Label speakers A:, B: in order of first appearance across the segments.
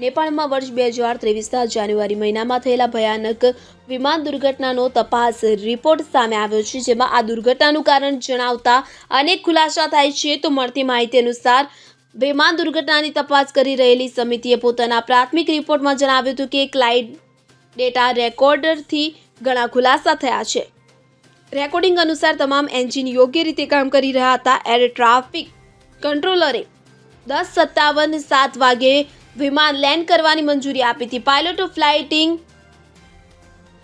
A: નેપાળમાં વર્ષ બે હજાર ત્રેવીસના જાન્યુઆરી મહિનામાં થયેલા ભયાનક વિમાન દુર્ઘટનાનો તપાસ રિપોર્ટ સામે આવ્યો છે, જેમાં આ દુર્ઘટનાનું કારણ જણાવતા અનેક ખુલાસા થાય છે. તો મળતી માહિતી અનુસાર, વિમાન દુર્ઘટનાની તપાસ કરી રહેલી સમિતિએ પોતાના પ્રાથમિક રિપોર્ટમાં જણાવ્યું હતું કે ક્લાઇડ ડેટા રેકોર્ડરથી ઘણા ખુલાસા થયા છે. રેકોર્ડિંગ અનુસાર, તમામ એન્જિન યોગ્ય રીતે કામ કરી રહ્યા હતા. એર ટ્રાફિક કંટ્રોલરે દસ સત્તાવન સાત વાગે વિમાન લેન્ડ કરવાની મંજૂરી આપી હતી. પાયલોટો ફ્લાઇટિંગ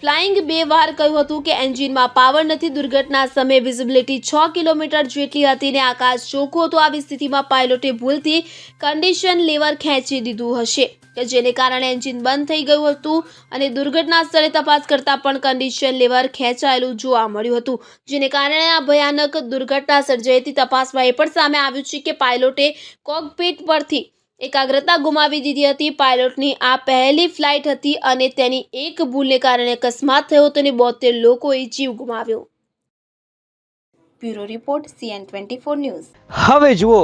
A: ફ્લાઇંગ બે વાર કહ્યું હતું કે એન્જિનમાં પાવર નથી. દુર્ઘટના સમયે વિઝિબિલિટી છ કિલોમીટર જેટલી હતી ને આકાશ ચોખ્ખું હતું. આવી સ્થિતિમાં પાયલોટે ભૂલથી કન્ડિશન લેવર ખેંચી દીધું હશે કે જેને કારણે એન્જિન બંધ થઈ ગયું હતું અને દુર્ઘટના સ્થળે તપાસ કરતાં પણ કન્ડિશન લેવર ખેંચાયેલું જોવા મળ્યું હતું. જેને કારણે આ ભયાનક દુર્ઘટના સર્જાઈ હતી. તપાસમાં એ પણ સામે આવ્યું છે કે પાયલોટે કોકપીટ પરથી એકાગ્રતા ગુમાવી દીધી હતી. પાયલોટની આ પહેલી ફ્લાઇટ હતી અને તેની એક ભૂલને કારણે અકસ્માત થયો હતો અને બોતેર લોકોએ જીવ ગુમાવ્યો. Bureau report CN twenty four news.
B: હવે જુઓ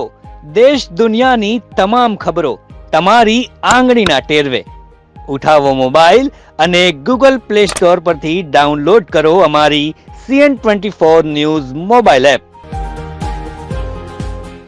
B: દેશ દુનિયાની તમામ ખબરો તમારી આંગળીના ટેરવે. ઉઠાવો મોબાઈલ અને ગૂગલ પ્લે સ્ટોર પરથી ડાઉનલોડ કરો અમારી CN twenty four news mobile app.